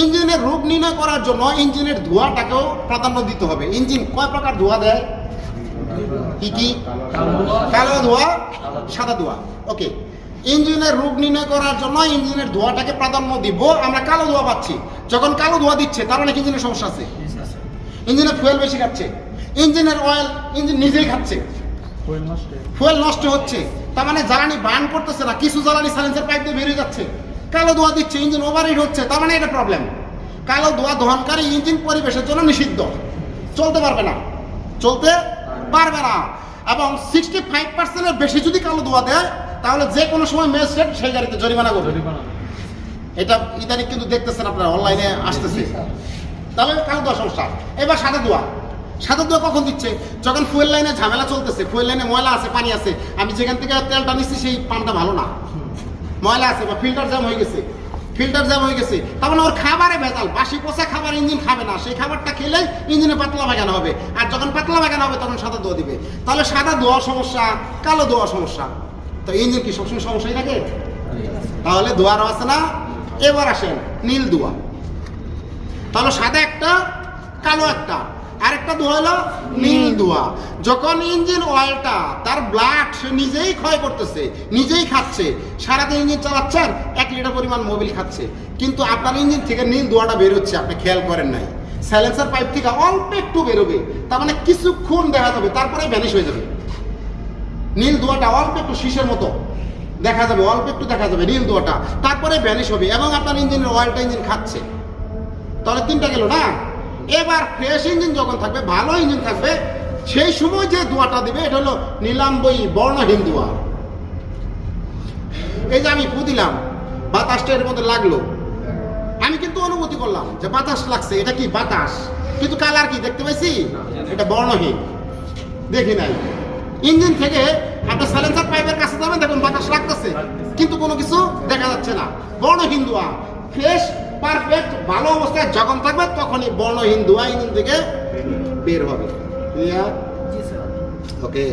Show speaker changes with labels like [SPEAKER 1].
[SPEAKER 1] ইঞ্জিনের রোগ নির্ণয় করার জন্য ইঞ্জিনের ধোঁয়াটাকেও প্রাধান্য দিতে হবে। ইঞ্জিন কয় প্রকার ধোঁয়া দেয়? কি কি? কালো ধোঁয়া সাদা ধোঁয়া। ওকে। ইঞ্জিনের রোগ নির্ণয় করার জন্য ইঞ্জিনের ধোঁয়াটাকে প্রাধান্য দিব। আমরা কালো ধোঁয়া পাচ্ছি। যখন কালো ধোঁয়া দিচ্ছে তার মানে ইঞ্জিনের সমস্যা আছে? ইঞ্জিনের ফুয়েল বেশি খাচ্ছে। ইঞ্জিনের অয়েল ইঞ্জিন নিজেই খাচ্ছে। ফুয়েল নষ্ট হচ্ছে। তার মানে জ্বালানি বার্ন করতেছে না। কিছু জ্বালানি সাইলেন্সের পাইপ দিয়ে বেরিয়ে যাচ্ছে। কালো ধোঁয়া দিচ্ছে ইঞ্জিন ওভারহিট হচ্ছে তার মানে এটা প্রবলেম কালো ধোঁয়া দহনকারী ইঞ্জিন পরিবেশের জন্য নিষিদ্ধ। চলতে পারবে না। চলতে পারবে না। এবং সিক্সটি ফাইভ পার্সেন্টের বেশি যদি কালো ধোঁয়া দেয় তাহলে যে কোনো সময় ম্যাজিস্ট্রেট সেই গাড়িতে জরিমানা করবে। এটা ইদানিং কিন্তু দেখতেছেন আপনারা অনলাইনে আসতেছে। তাহলে কালো দোয়া সমস্যা। এবার সাদা দোয়া সাদা দোয়া কখন দিচ্ছে? যখন ফুয়েল লাইনে ঝামেলা চলতেছে ফুয়েল লাইনে ময়লা আছে পানি আছে আমি যেখান থেকে তেলটা নিচ্ছি সেই পানটা ভালো না। ময়লা আছে, বা ফিল্টার জ্যাম হয়ে গেছে ফিল্টার জ্যাম হয়ে গেছে তার মানে ওর খাবারে ভেজাল, বাসি পচা খাবার ইঞ্জিন খাবে না, সেই খাবারটা খেলে ইঞ্জিনে পাতলা বাগানো হবে, আর যখন পাতলা বাগানো হবে তখন সাদা দোয়া দিবে। তাহলে সাদা দোয়া সমস্যা, কালো দোয়া সমস্যা। তো ইঞ্জিন কি সবসময় সমস্যাই থাকে? তাহলে দোয়ারও আছে না? এবার আসেন, নীল দোয়া তাহলে সাদা একটা, কালো একটা। আরেকটা দোয়া হলো নীল দোয়া। যখন ইঞ্জিন অয়েলটা তার ব্লাড নিজেই ক্ষয় করতেছে, নিজেই খাচ্ছে। সারাদিন ইঞ্জিন চালাচ্ছেন, এক লিটার পরিমাণ মোবিল খাচ্ছে। কিন্তু আপনার ইঞ্জিন থেকে নীল দোয়াটা বেরোচ্ছে আপনি খেয়াল করেন নাই। সাইলেন্সার পাইপ থেকে অল্প একটু বেরোবে, তার মানে কিছুক্ষণ দেখা যাবে, তারপরে ভ্যানিশ হয়ে যাবে। নীল দোয়াটা অল্প একটু শীষের মতো দেখা যাবে, অল্প একটু দেখা যাবে নীল দোয়াটা, তারপরে ভ্যানিশ হবে এবং আপনার ইঞ্জিনের অয়েলটা ইঞ্জিন খাচ্ছে। তাহলে তিনটা গেল না? এবার ফ্রেশ ইঞ্জিন যখন থাকবে, ভালো ইঞ্জিন থাকবে, সেই সময় যে দোয়াটা দিবে, এটা হলো নীলাম্বই বর্ণহীন দোয়া এই যে আমি ফু দিলাম বাতাসটা এর মধ্যে লাগল। আমি কিন্তু অনুমতি করলাম যে বাতাস লাগছে, এটা কি বাতাস? কিন্তু কালার কি দেখতে পাইছি? এটা বর্ণহীন দেখি নাই। ইঞ্জিন থেকে আপনার সাইলেন্সার পাইপের কাছে যাবেন, দেখুন বাতাস লাগতেছে। কিন্তু কোনো কিছু দেখা যাচ্ছে না। বর্ণহীন দোয়া ফ্রেশ পারফেক্ট ভালো অবস্থায় যখন থাকবে তখনই বর্ণহীন দোয়া ইঞ্জিন থেকে বের হবে। Clear okay